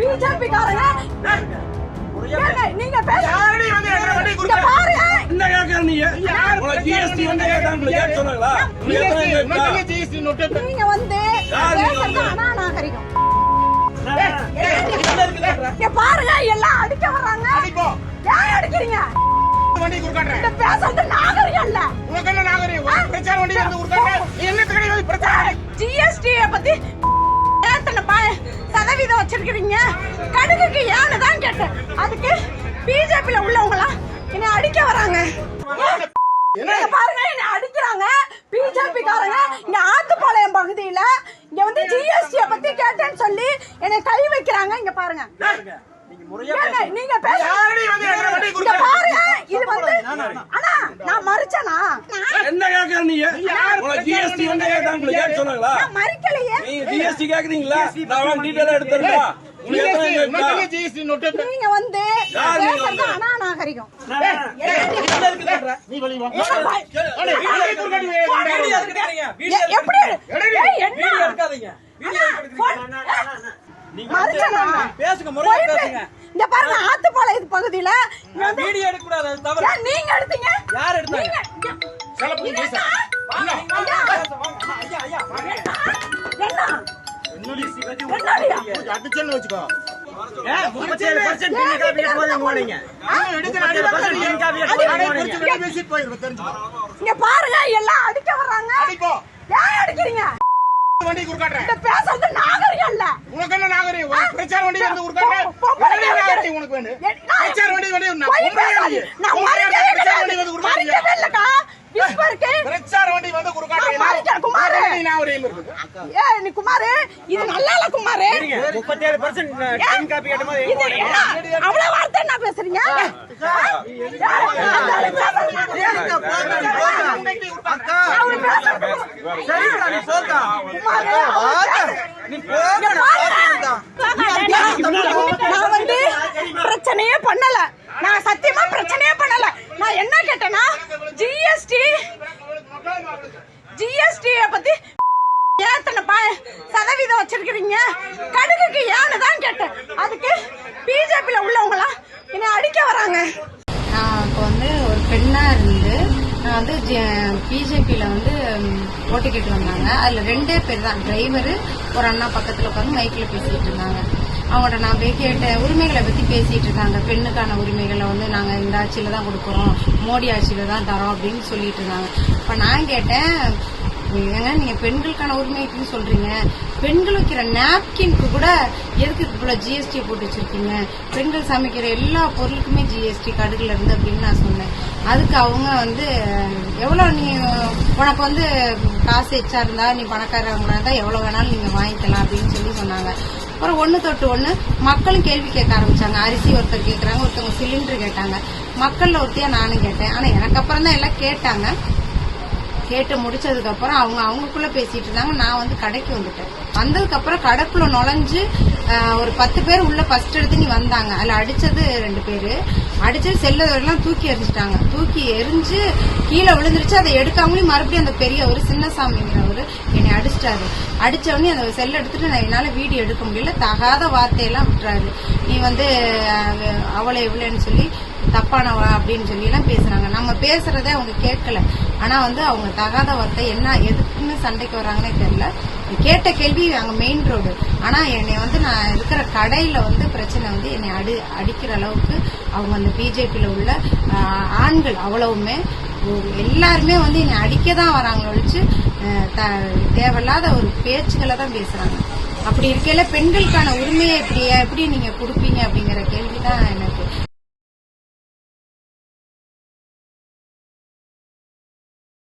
BJP காரங்க நீங்க GST. நீங்க வந்து? அநாகரிகம் பாருங்க எல்லாம் அடிக்க வர்றாங்க. ஏன் அடிக்கிறீங்க வண்டி கொடுக்காட்டுறேன். இந்த பேசுறது நாகரிகம் இல்ல உனக்கு என்ன நாகரிகம்? பிரச்சார வண்டி வந்து கொடுக்காட்டு. நீ என்னத்துக்கு பிரச்சாரம்? ஜிஎஸ்டிய பத்தி சதவீதம் வச்சிருக்கீங்க கடுகுக்கு ஏன்னு தான் கேட்டேன். அதுக்கு பிஜேபியில உள்ளவங்களாம் என்னை அடிக்க வராங்க. பாருங்க என்னை அடிக்கிறாங்க. பிஜேபி காரங்க இங்க ஆத்துப்பாளையம் பகுதியில. இங்க வந்து ஜிஎஸ்டிய பத்தி கேட்டேன்னு சொல்லி என்னை கை வைக்கிறாங்க. இங்க பாருங்க. நீங்க பேச யாரடி வந்து எங்களை வண்டி இங்க கொடுக்க? பாருங்க. இது வந்து அண்ணா நான் மறிச்சனா? என்ன கேட்கற நீ ஜிஎஸ்டி வந்து கேட்டாங்க கேட்க சொன்னாங்களா? நான் மறிக்கலையே. நீ ஜிஎஸ்டி கேக்குறீங்களா? நான் டீடைலா GST நோட்டு. நீங்க வந்து நீங்க? அநாகரிகம் எப்படி? என்ன? பேசுங்க முறையா பேசுங்க. இங்க பாருங்க ஆத்துப்பாளையம் பகுதியில. வீடியோ எடுக்க கூடாது அது தவறு. நீங்க எடுத்தீங்க? யார் எடுத்தாங்க? பாருங்க எல்லாம் அடிக்க வர்றாங்க. அடிக்கிறீங்க? வண்டி கொடுக்காட்டுறேன். இந்த பேசுறது நாகரிகம் இல்ல உனக்கு என்ன நாகரிகம்? பிரச்சார வண்டி வந்து என்னடி நாகரிகம் உனக்கு வேணும்? பிரச்சார வண்டி. வண்டி. நான் பிரச்சார வண்டி. வந்து இருக்கு. பிரச்சார வண்டி வந்து மறிக்கிறேன், குமாரு. என்னடி நாகரிகம் நீ குமாரு இது நல்லா இல்ல குமாரு முப்பத்தேழு பர்சன்ட் டீ காபி கேட்ட? அவ்வளவு வார்த்தை என்ன பேசுறீங்க ஆ? யாரு? அந்த ஆளு பேசுறது. அவரு பேசுறது. சரிக்கா நீ போக்கா குமாரு, அவரு நீ போங்க நான் வந்து பிரச்சனையே பண்ணல. நான் சத்தியமா பிரச்சனையே பண்ணல. நான் என்ன கேட்டேன்னா ஜிஎஸ்டி ஜிஎஸ்டி பத்தி ஏத்தனை ப- சதவீதம் வச்சிருக்கீங்க கடுகுக்கு ஏன்னு தான் கேட்டேன். அதுக்கு பிஜேபியில உள்ளவங்களாம் என்னை அடிக்க வராங்க நான் இப்போ வந்து ஒரு பெண்ணாக இருந்து நான் வந்து பிஜேபியில் வந்து ம், ஓட்டு கேட்டு வந்தாங்க அதில் ரெண்டே பேர் தான் டிரைவரு ஒரு அண்ணா பக்கத்தில் உட்காந்து மைக்கில் பேசிகிட்டு இருந்தாங்க. அவங்கள்ட்ட நான் போய் கேட்ட உரிமைகளை பற்றி பேசிகிட்டு இருக்காங்க பெண்ணுக்கான உரிமைகளை வந்து நாங்கள் இந்த ஆட்சியில் தான் கொடுக்குறோம். மோடி ஆட்சியில் தான் தரோம் அப்படின்னு சொல்லிட்டு இருந்தாங்க. இப்போ நான் கேட்டேன் ஏங்க நீங்க பெண்களுக்கான உரிமைக்குன்னு சொல்றீங்க. பெண்கள் வைக்கிற நாப்கின்க்கு கூட எதுக்கு இவ்வளவு ஜிஎஸ்டி போட்டு வச்சிருக்கீங்க? பெண்கள் சமைக்கிற எல்லா பொருளுக்குமே ஜிஎஸ்டி கடுகுல இருந்து அப்படின்னு நான் சொன்னேன். அதுக்கு அவங்க வந்து எவ்வளோ நீ உனக்கு வந்து காசு எச்சா இருந்தா நீ பணக்காரங்களா இருந்தா எவ்வளோ வேணாலும் நீங்க வாங்கிக்கலாம் அப்படின்னு சொல்லி சொன்னாங்க. அப்புறம் ஒன்று தொட்டு ஒன்று மக்களும் கேள்வி கேட்க ஆரம்பிச்சாங்க. அரிசி ஒருத்தர் கேட்குறாங்க ஒருத்தவங்க சிலிண்டர் கேட்டாங்க. மக்களில் ஒருத்தையாக நானும் கேட்டேன். ஆனால் எனக்கு அப்புறம் தான் எல்லாம் கேட்டாங்க. கேட்டு முடிச்சதுக்கு அப்புறம் அவங்க அவங்களுக்குள்ள பேசிட்டு இருந்தாங்க. நான் வந்து கடைக்கு வந்துட்டேன். வந்ததுக்கு அப்புறம் கடைக்குள்ள நுழைஞ்சு ஒரு பத்து பேர் உள்ள ஃபர்ஸ்ட் எடுத்து நீ வந்தாங்க. அதுல அடிச்சது ரெண்டு பேரு. அடிச்சது செல்லதெல்லாம் தூக்கி எறிஞ்சிட்டாங்க. தூக்கி எரிஞ்சு கீழே விழுந்துருச்சு. அதை எடுக்காமலே மறுபடியும் அந்த பெரியவர் சின்னசாமிங்கிறவர் என்னை அடிச்சிட்டாரு. அடிச்ச உடனே அந்த செல்ல எடுத்துட்டு நான் என்னால வீடியோ எடுக்க முடியல. தகாத வார்த்தையெல்லாம் விட்டுறாரு. நீ வந்து அவளை எவ்வளோன்னு சொல்லி தப்பானவா அப்படின்னு சொல்லி எல்லாம் பேசுறாங்க. நம்ம பேசுறதே அவங்க கேட்கல. ஆனா வந்து அவங்க தகாத வார்த்தை என்ன எதுக்குன்னு சண்டைக்கு வராங்கன்னே தெரியல. கேட்ட கேள்வி அங்க மெயின் ரோடு ஆனா என்னை வந்து நான் இருக்கிற கடையில வந்து பிரச்சனை வந்து என்னை அடி அடிக்கிற அளவுக்கு அவங்க அந்த பிஜேபியில உள்ள ஆண்கள் அவ்வளவுமே எல்லாருமே வந்து என்னை அடிக்க தான் வராங்க ஒழிச்சு த- தேவையில்லாத ஒரு பேச்சுக்களை தான் பேசுறாங்க. அப்படி இருக்கையில பெண்களுக்கான உரிமையை இப்படி எப்படி நீங்க கொடுப்பீங்க அப்படிங்கிற கேள்விதான் எனக்கு.